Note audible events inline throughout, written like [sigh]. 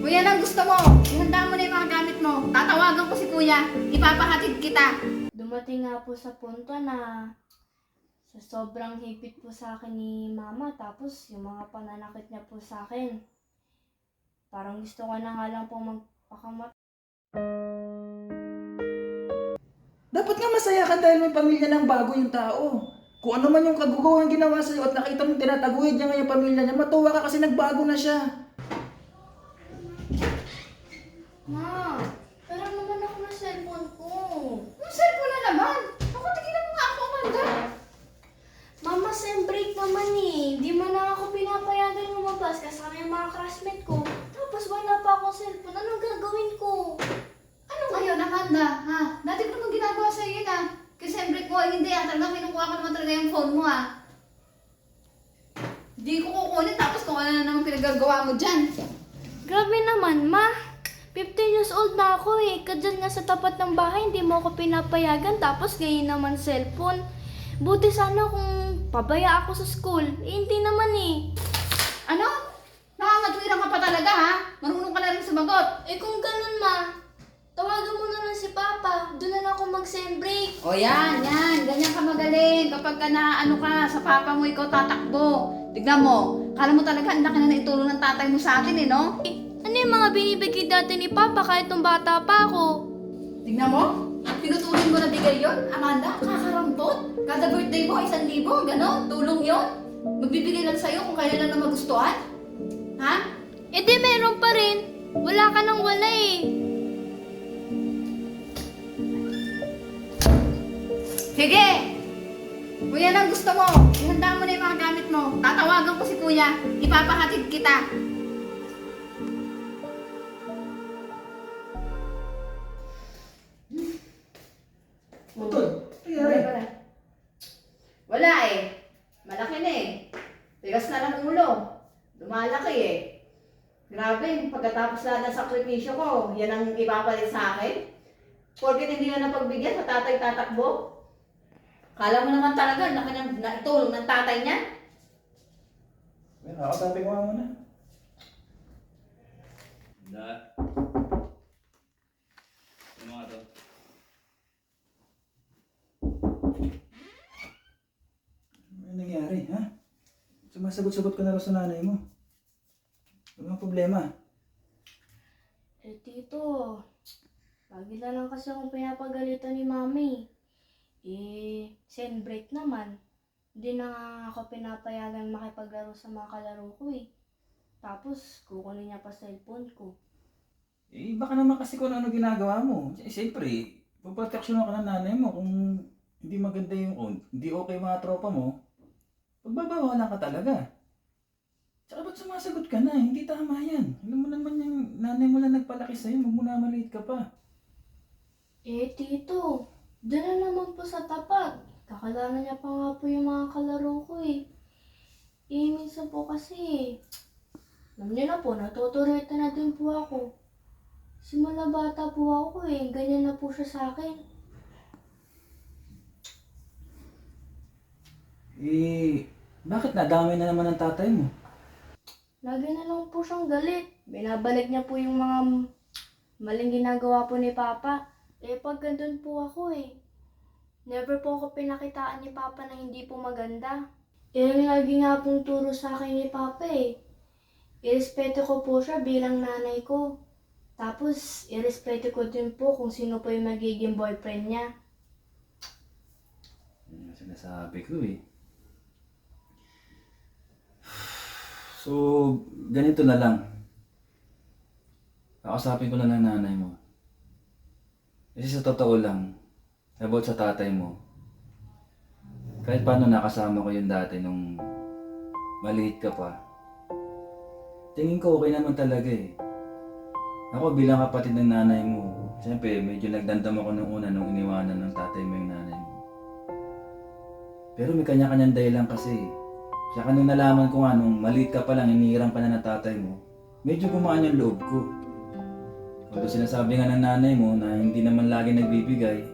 Kuya, lang gusto mo. Ihanda mo na yung mga gamit mo. Tatawagan ko si kuya. Ipapahatid kita. Dumating nga po sa punto na sa sobrang hipit po sa akin ni mama tapos yung mga pananakit niya po sa akin. Parang gusto ko na nga lang po magpakamat. Dapat nga masaya ka dahil may pamilya ng bago yung tao. Kung ano man yung kagugawang ginawa sa'yo at nakita mong tinataguyod niya ngayon yung pamilya niya, matuwa ka kasi nagbago na siya. Ma, pero naman ako na cellphone ko. Yung cellphone na naman. Ako, tigilan mo nga ako, Amanda. Mama, sem break naman eh. Di man na ako pinapayagan lumabas kasama yung mga classmate ko. Tapos wala pa akong cellphone. Anong gagawin ko? Ano ngayon, Amanda? Ha? Dati ko naman ginagawa sa'yo yun, ah. Kasi siyempre ko, hindi ah. Talagang kinukuha ko naman talaga yung phone mo, ah. Hindi ko kukunin tapos kung ano na naman pinagagawa mo dyan. Grabe naman, ma. 15 years old na ako eh. Kadyan nga sa tapat ng bahay, hindi mo ako pinapayagan. Tapos ngayon naman cellphone. Buti sana kung pabaya ako sa school. Eh, hindi naman eh. Ano? Nakakatwira ka pa talaga, ha? Marunong ka na rin sumagot. Eh kung ganun, ma. Tawagan mo na lang si Papa. Doon na lang ako mag-send break. O yan, yan. Ganyan ka magaling. Kapag ka na ano ka, sa papa mo, ikaw tatakbo. Tignan mo. Kala mo talaga, ang laki na naitulong ng tatay mo sa atin, eh, no? Eh, ano yung mga binibigay dati ni Papa kahit nung bata pa ako? Tignan mo. Tinutuloy mo na bigay yon, Amanda. Kakarampot. Kada birthday mo, isang libo. Ganon. Tulong yon. Magbibigay lang sa'yo kung kailan lang na magustuhan. Ha? Eh di meron pa rin. Wala ka nang wala eh. Sige! Kung yan ang gusto mo, ihanda mo na yung mga gamit mo. Tatawagan ko si kuya. Ipapahatid kita. Grabe, pagkatapos lahat ng sakripisyo ko, yan ang ipapalit sa akin. Porkit hindi na napagbigyan sa tatay tatakbo. Kala mo naman talaga, laki ng naitulong ng tatay niya. May nakatabi ko nga muna. Na. Ano nga to? Ano nangyari, ha? Sumasagot-sagot ka na raw sa nanay mo. Problema? Eh tito, lagi na lang kasi akong pinapagalitan ni mami. Eh, send break naman. Hindi na nga ako pinapayagan makipaglaro sa mga kalaro ko eh. Tapos, kukunin niya pa cellphone ko. Eh, baka naman kasi kung ano ginagawa mo. Eh, siyempre, puproteksyonan ka ng nanay mo kung hindi maganda yung, hindi okay mga tropa mo, pagbabawalan ka talaga. Tsaka ba't sumasagot ka na? Hindi tama yan. Alam mo naman yung nanay mo na nagpalaki sa'yo, magmuna maliit ka pa. Eh tito, doon na naman po sa tapat. Kakalanan niya pa nga po yung mga kalaro ko eh. Eh, minsan po kasi, alam niyo na po, natuturita na din po ako. Simula bata po ako eh, ganyan na po siya sa akin. Eh, bakit nadamay na naman ang tatay mo? Lagi na lang po siyang galit. Binabalik niya po yung mga maling ginagawa po ni Papa. Eh, pag gandun po ako eh. Never po ako pinakitaan ni Papa na hindi po maganda. Eh, ang lagi nga pong turo sa akin ni Papa eh. Irespeto ko po siya bilang nanay ko. Tapos, irespeto ko din po kung sino po yung magiging boyfriend niya. Yan ang sinasabi ko eh. So, ganito na lang. Kausapin ko na ng nanay mo. Kasi sa totoo lang, about sa tatay mo, kahit paano nakasama ko yun dati nung maliit ka pa, tingin ko okay naman talaga eh. Ako bilang kapatid ng nanay mo, siyempre medyo nagdandam ako nung una nung iniwanan ng tatay mo yung nanay mo. Pero may kanya-kanyang dahilan kasi. Tsaka nung nalaman ko nga, nung maliit ka pa lang, inihiram ka na tatay mo, medyo gumaan yung loob ko. Although sinasabi nga ng nanay mo na hindi naman lagi nagbibigay,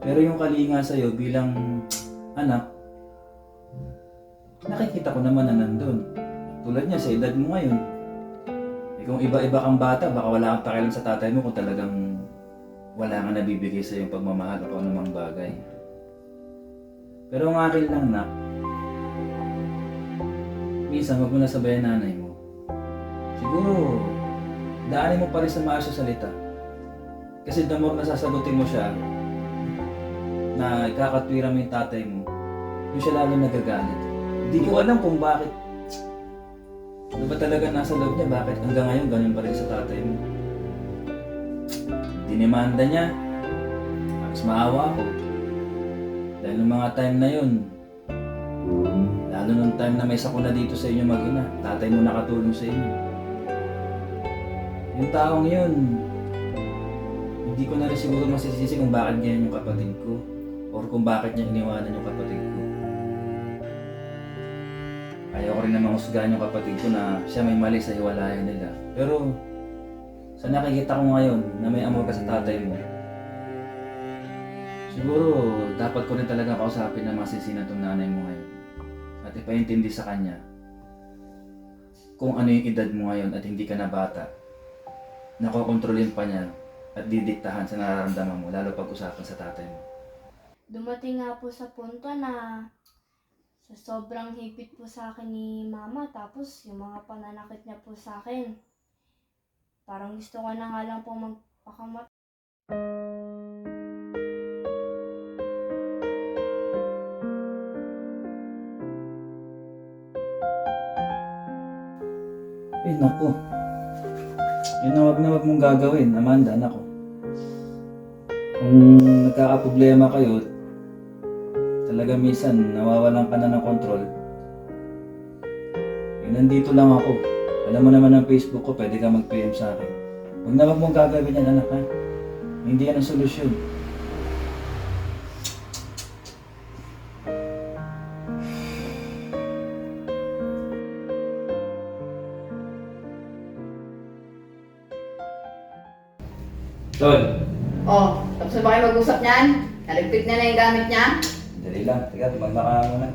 pero yung kalinga sa'yo bilang [tsk] anak, nakikita ko naman na nandun. Tulad niya, sa edad mo ngayon, eh kung iba-iba kang bata, baka wala kang pakialam sa tatay mo kung talagang wala nga nabibigay sa yung pagmamahal o kung anumang bagay. Pero ang akin lang, nak, minsan wag mo na sabayan nanay mo. Siguro, daanin mo pa rin sa maayos sa salita. Kasi the more na sasagutin mo siya, na ikakatwira mo yung tatay mo, yung siya lalo nagagalit. Hindi ko alam kung bakit. Ano ba talaga nasa loob niya? Bakit hanggang ngayon ganun pa rin sa tatay mo? Dinimanda niya. Tapos maawa ako. Dahil nung mga time na yun, lalo nung time na may sakuna dito sa inyo mag-ina, tatay mo nakatulong sa inyo. Yung taong yun, hindi ko na rin siguro masisisi kung bakit ganyan yung kapatid ko or kung bakit niya iniwanan yung kapatid ko. Ayaw ko rin namang husgahan yung kapatid ko na siya may mali sa hiwalayan nila. Pero sa nakikita ko ngayon na may amor ka sa tatay mo, siguro dapat ko rin talaga kausapin na masisina tong nanay mo ngayon. At ipaintindi sa kanya kung ano yung edad mo ngayon at hindi ka na bata. Nakokontrolin pa niya at didiktahan sa nararamdaman mo, lalo pag usapan sa tatay mo. Dumating nga po sa punto na sa sobrang hipit po sa akin ni mama, tapos yung mga pananakit niya po sa akin, parang gusto ko na nga lang po magpakamat. Naku. Yun na wag na wag mong gagawin, Amanda, nako. Kung nagkakaproblema kayo, talaga minsan nawawalan ka na ng control. Eh, nandito lang ako. Alam mo naman ang Facebook ko, pwede ka mag-PM sa akin. Huwag na wag mong gagawin yan, anak, ha? Hindi yan ang solusyon. Tol, Oh, tapos na ba kayo mag-usap niyan? Naligpit na na yung gamit niya? dali lang. Teka, tumagmaka ka muna.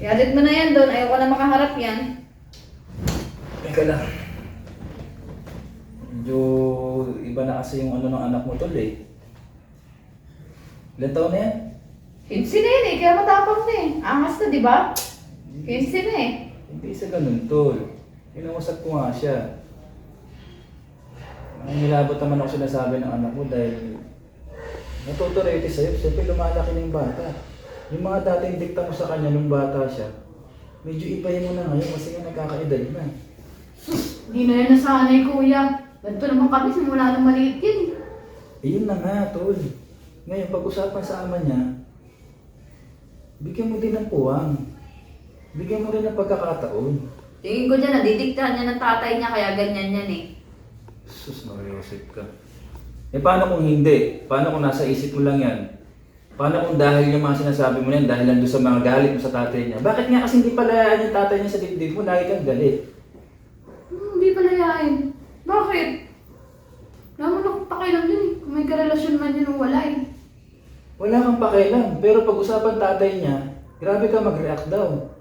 Ialit mo na yan doon. Ayaw ko na makaharap yan. Teka lang. Medyo iba na kasi yung ano ng anak mo tol eh. Ilan taon na yan? 15 na yun eh. Kaya matapang na eh. Angas na, di ba? 15 na eh. Hindi sa ganun tol. Inausap ko nga siya. Ang nilabot naman ako sinasabi ng anak mo dahil natutuloy ito sa'yo. Siyempre lumalaki na yung bata. Yung mga dating dikta mo sa kanya nung bata siya, medyo ibahin mo na ngayon kasi nga nagkakaedad na. Hindi na yan nasanay, kuya. Ganito naman kami simula nung maliit yan. Eh yun na nga, tol. Ngayon, pag-usapan sa ama niya, bigyan mo din ng puwang. Bigyan mo rin ng pagkakataon. Tingin ko dyan, nadidiktahan niya ng tatay niya, kaya ganyan yan eh. Sus, Mariosip ka. Eh paano kung hindi? Paano kung nasa isip mo lang yan? Paano kung dahil yung mga sinasabi mo na yan, dahil lang doon sa mga galit mo sa tatay niya? Bakit nga kasi hindi palayaan yung tatay niya sa dibdib mo, lagi kang galit? Hmm, hindi pala yain. Bakit? Wala mo na pakialam yun eh. Kung may karelasyon man yun o wala eh. Wala kang pakialam, pero pag-usapan tatay niya, grabe ka mag-react daw.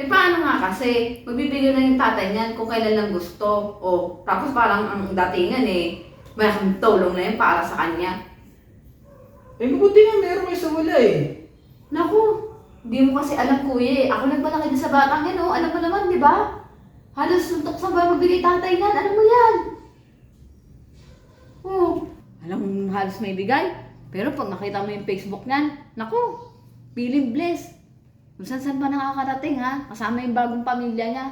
Eh paano nga kasi, magbibigay na yung tatay niyan kung kailan lang gusto. O, tapos parang ang datingan eh, may tulong na yun para sa kanya. Eh, mabuti nga meron kayo sa wala eh. Naku, hindi mo kasi alam kuya eh. Ako nagpalaki din sa batang yan oh. Alam mo naman, di ba? Halos suntok sa bahay magbigay tatay niyan. Alam mo yan. Oh. Alam mo halos may bigay. Pero pag nakita mo yung Facebook niyan, naku, feeling blessed. Kung saan saan pa nakakarating ha. Kasama yung bagong pamilya niya.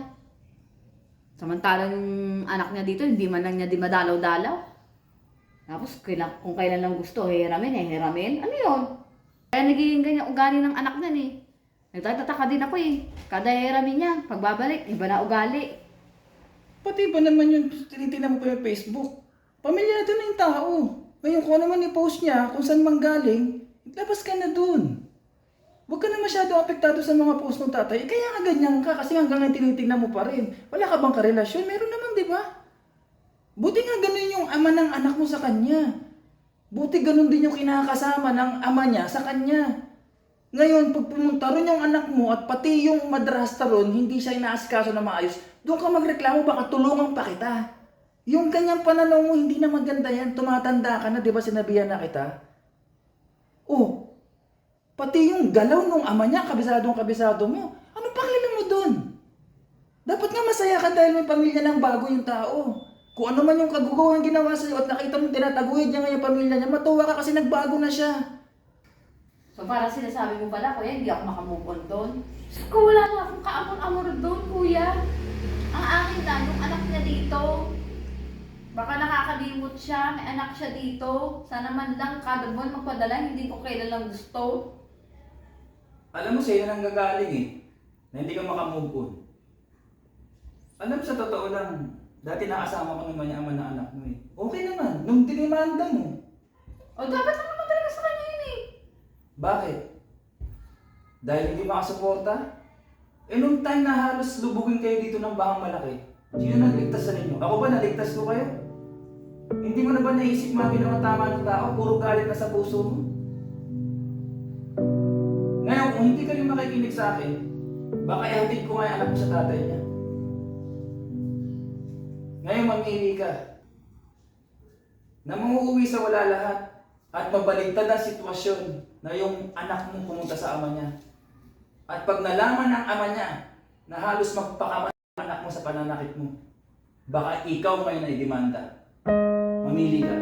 Samantalang yung anak niya dito, hindi man lang niya di madalaw-dalaw. Tapos kailan, kung kailan lang gusto, hiramin eh, hiramin. Ano yun? Kaya nagiging ganyan ugali ng anak niyan eh. Nagtatataka din ako eh. Kada hiramin niya, pagbabalik, iba na ugali. Pati ba naman yung tinitingnan mo pa yung Facebook? Pamilyado na yung tao. Ngayon kung ano man i-post niya, kung saan mang galing, labas ka na dun. Huwag ka na masyado apektado sa mga post ng tatay. Kaya nga ganyan ka kasi hanggang ngayon tinitingnan mo pa rin. Wala ka bang karelasyon? Meron naman, di ba? Buti nga ganun yung ama ng anak mo sa kanya. Buti ganun din yung kinakasama ng ama niya sa kanya. Ngayon, pag pumunta ron yung anak mo at pati yung madrasta ron, hindi siya inaasikaso na maayos, doon ka magreklamo, baka tulungan pa kita. Yung kanyang pananaw mo, hindi na maganda yan. Tumatanda ka na, di ba sinabihan na kita? Oh, pati yung galaw nung ama niya, kabisadong kabisado mo. Ano pakialam mo doon? Dapat nga masaya ka dahil may pamilya ng bago yung tao. Kung ano man yung kagugawan ginawa sa'yo at nakita mo tinataguyod niya ngayon pamilya niya, matuwa ka kasi nagbago na siya. So parang sinasabi mo pala, kuya, hindi ako makamove on doon. Ko wala nga akong kaamor-amor doon, kuya. Ang akin na, yung anak niya dito. Baka nakakalimot siya, may anak siya dito. Sana man lang kada buwan magpadala, hindi ko kailan lang gusto. Alam mo sa'yo nang gagaling eh, na hindi ka makamove on. Alam sa totoo lang, dati nakasama ko naman yung ama na anak mo eh. Okay naman, nung dinimanda mo. O dapat lang naman talaga sa kanya yun eh. Bakit? Dahil hindi makasuporta? Eh nung time na halos lubugin kayo dito ng bahang malaki, sino nagligtas sa inyo? Ako ba naligtas ko kayo? Hindi mo na ba naisip mga ginawa tama ng tao? Puro galit na sa puso mo? Kung hindi kayo makikinig sa akin, baka ihatid ko nga yung anak mo sa tatay niya. Ngayon, mamili ka na umuwi sa wala lahat at mabaligtad ang sitwasyon na yung anak mo pumunta sa ama niya. At pag nalaman ng ama niya na halos magpakamatay ang anak mo sa pananakit mo, baka ikaw ngayon ay demanda. Mamili ka.